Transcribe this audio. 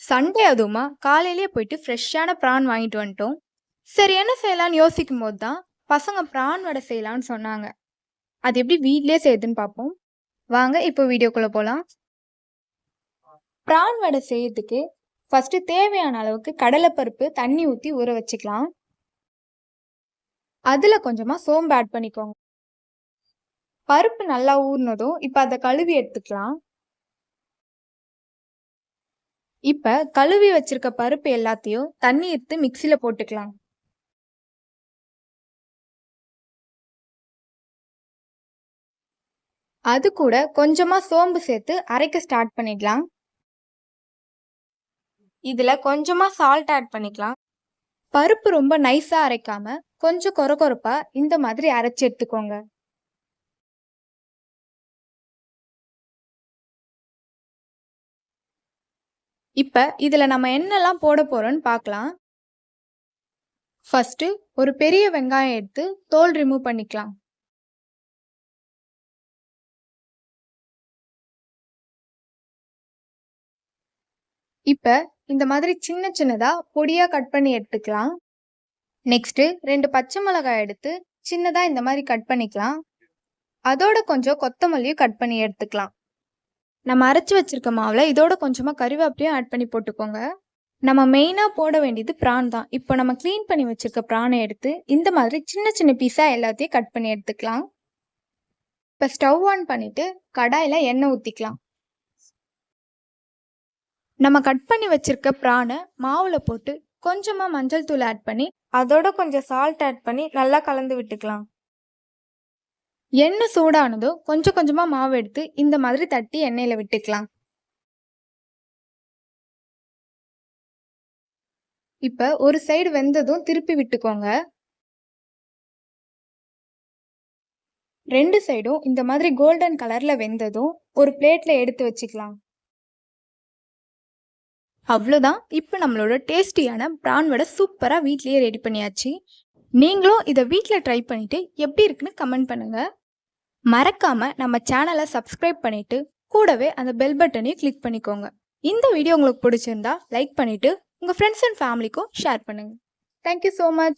Sunday அதுவுமா? காலையிலேயே போயிட்டு ஃப்ரெஷ்ஷான ப்ரான் வாங்கிட்டு வந்துட்டோம். சரி என்ன செய்யலாம்னு யோசிக்கும் போது தான் பசங்க ப்ரான் வடை செய்யலாம்னு சொன்னாங்க. அது எப்படி வீட்லேயே செய்யுதுன்னு பார்ப்போம் வாங்க இப்போ வீடியோக்குள்ளே போகலாம் ப்ரான் வடை செய்யறதுக்கு ஃபஸ்ட்டு தேவையான அளவுக்கு கடலைப்பருப்பு தண்ணி ஊற்றி ஊற வச்சுக்கலாம். அதில் கொஞ்சமாக சோம்பு ஆட் பண்ணிக்கோங்க. பருப்பு நல்லா ஊறினதும் இப்போ அதை கழுவி எடுத்துக்கலாம். இப்போ கழுவி வச்சிருக்க பருப்பு எல்லாத்தையும் தண்ணி எடுத்து மிக்சியில் போட்டுக்கலாம். அது கூட கொஞ்சமாக சோம்பு சேர்த்து அரைக்க ஸ்டார்ட் பண்ணிடலாம். இதில் கொஞ்சமாக சால்ட் ஆட் பண்ணிக்கலாம். பருப்பு ரொம்ப நைஸாக அரைக்காம கொஞ்சம் கொர கொரப்பாக இந்த மாதிரி அரைச்சி எடுத்துக்கோங்க. இப்போ இதில் நம்ம என்னெல்லாம் போட போகிறோன்னு பார்க்கலாம் ஃபஸ்ட்டு ஒரு பெரிய வெங்காயம் எடுத்து தோல் ரிமூவ் பண்ணிக்கலாம். இப்போ இந்த மாதிரி சின்ன சின்னதாக பொடியாக கட் பண்ணி எடுத்துக்கலாம். நெக்ஸ்ட்டு ரெண்டு பச்சை மிளகாய் எடுத்து சின்னதாக இந்த மாதிரி கட் பண்ணிக்கலாம். அதோட கொஞ்சம் கொத்தமல்லியும் கட் பண்ணி எடுத்துக்கலாம். நம்ம அரைச்சி வச்சிருக்க மாவில் இதோட கொஞ்சமாக கறிவேப்பிலையும் ஆட் பண்ணி போட்டுக்கோங்க. நம்ம மெயினாக போட வேண்டியது ப்ரான் தான். இப்போ நம்ம க்ளீன் பண்ணி வச்சிருக்க ப்ரானை எடுத்து இந்த மாதிரி சின்ன சின்ன பீஸாக எல்லாத்தையும் கட் பண்ணி எடுத்துக்கலாம். இப்போ ஸ்டவ் ஆன் பண்ணிட்டு கடாயில் எண்ணெய் ஊற்றிக்கலாம் நம்ம கட் பண்ணி வச்சிருக்க ப்ரானை மாவில் போட்டு கொஞ்சமாக மஞ்சள் தூள் ஆட் பண்ணி அதோட கொஞ்சம் சால்ட் ஆட் பண்ணி நல்லா கலந்து விட்டுக்கலாம். எண்ணெய் சூடானதும் கொஞ்சம் கொஞ்சமாக மாவு எடுத்து இந்த மாதிரி தட்டி எண்ணெயில் விட்டுக்கலாம். இப்போ ஒரு சைடு வெந்ததும் திருப்பி விட்டுக்கோங்க. ரெண்டு சைடும் இந்த மாதிரி கோல்டன் கலர்ல வெந்ததும் ஒரு பிளேட்ல எடுத்து வச்சுக்கலாம். அவ்வளோதான் இப்போ நம்மளோட டேஸ்டியான ப்ரான் வடை சூப்பராக வீட்லேயே ரெடி பண்ணியாச்சு. நீங்களும் இதை வீட்டில் ட்ரை பண்ணிவிட்டு எப்படி இருக்குன்னு கமெண்ட் பண்ணுங்கள் மறக்காம நம்ம சேனலை சப்ஸ்கிரைப் பண்ணிட்டு கூடவே அந்த பெல் பட்டனையும் கிளிக் பண்ணிக்கோங்க. இந்த வீடியோ உங்களுக்கு பிடிச்சிருந்தா லைக் பண்ணிட்டு உங்க ஃப்ரெண்ட்ஸ் அண்ட் ஃபேமிலிக்கும் ஷேர் பண்ணுங்க. Thank you so much